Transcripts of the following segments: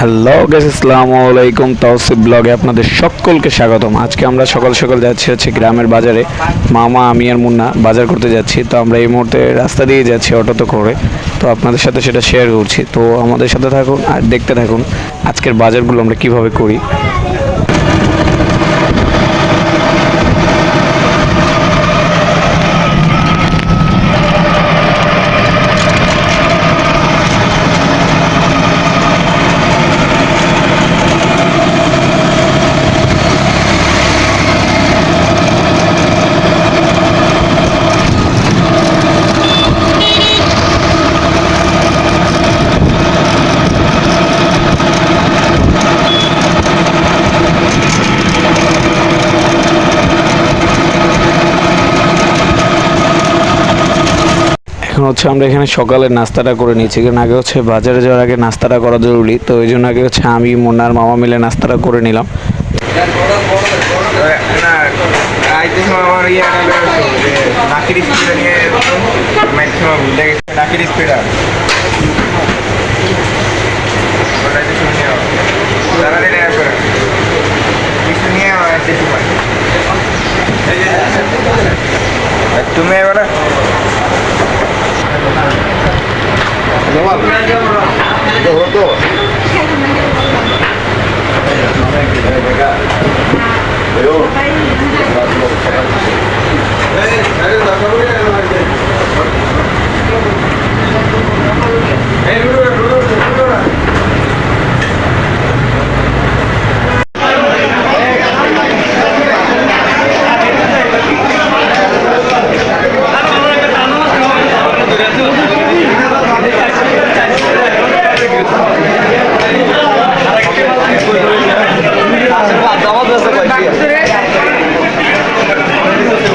Hello guess আসসালামু আলাইকুম। তাওসিফ ব্লগে আপনাদের সকলকে স্বাগতম। আজকে আমরা সকাল সকাল যাচ্ছি হচ্ছে গ্রামের বাজারে। মামা, আমি আর মুন্না বাজার করতে যাচ্ছি। তো আমরা এই মুহূর্তে রাস্তা দিয়ে যাচ্ছি অটোতে করে। তো আপনাদের সাথে সেটা শেয়ার করছি। তো আমাদের সাথে থাকুন আর দেখতে থাকুন আজকের বাজারগুলো আমরা কীভাবে করি। এখন হচ্ছে আমরা এখানে সকালের নাস্তাটা করে নিয়েছি। কারণ আগে হচ্ছে বাজারে যাওয়ার আগে নাস্তাটা করা জরুরি। তো এই জন্য আগে হচ্ছে আমি, মুন্না আর মামা মিলে নাস্তাটা করে নিলাম। না আইতে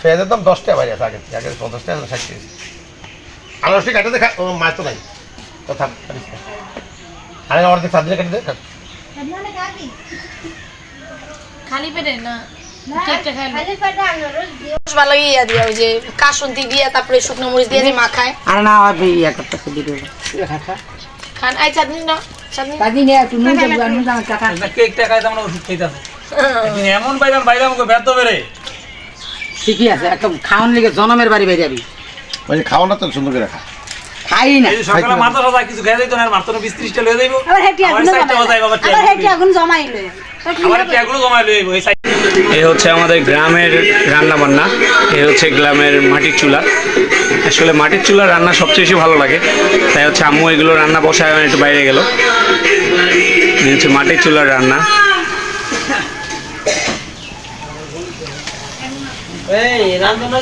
পেঁয়াজের দাম দশ টাকা বাইরে আছে আগে আগে পঞ্চাশ টাকা ষাট টাকা আনারসটি কাটে দেখা মাছ তো নাই। আরে অর্ধেক সাত দিনে কেটে দে খালি পেটে না? ভালো ইয়া দিয়া ওই যে কাসন্তি দিয়া তারপরে শুকনো মরিচ দিয়ে মাখায় আর না ইয়া খান আই চাটনি না চাটনি কাজি নুন দেবো আর নুন দাম কাকা কেকটা খাইতে আমরা ওষুধ খাইতেছে এমন বাইরাম বাইরাম ওকে ব্যর্থ বেড়ে। ঠিকই আছে একদম খাওয়ান লেগে জনমের বাড়ি বেরিয়ে যাবি। মানে খাওয়ানো তো সুন্দর করে খা। খাই না। সকালে মাথা সাজা কিছু খেয়ে যাইতো না আর মাত্র বিশ ত্রিশটা লয়ে যাইবো। আবার হেটি আগুন সাইডটা আবার হেটি আগুন জমাইলো আমার ট্যাগুলো জমা লয়ে এই সাইড। এ হচ্ছে আমাদের গ্রামের রান্না বান্না এ হচ্ছে গ্রামের মাটির চুলা। আসলে মাটির চুলার রান্না সবচেয়ে বেশি ভালো লাগে। তাই হচ্ছে আম্মু এগুলো রান্না বসায় একটু বাইরে গেল। হচ্ছে মাটির চুলার রান্না। এই, রান্না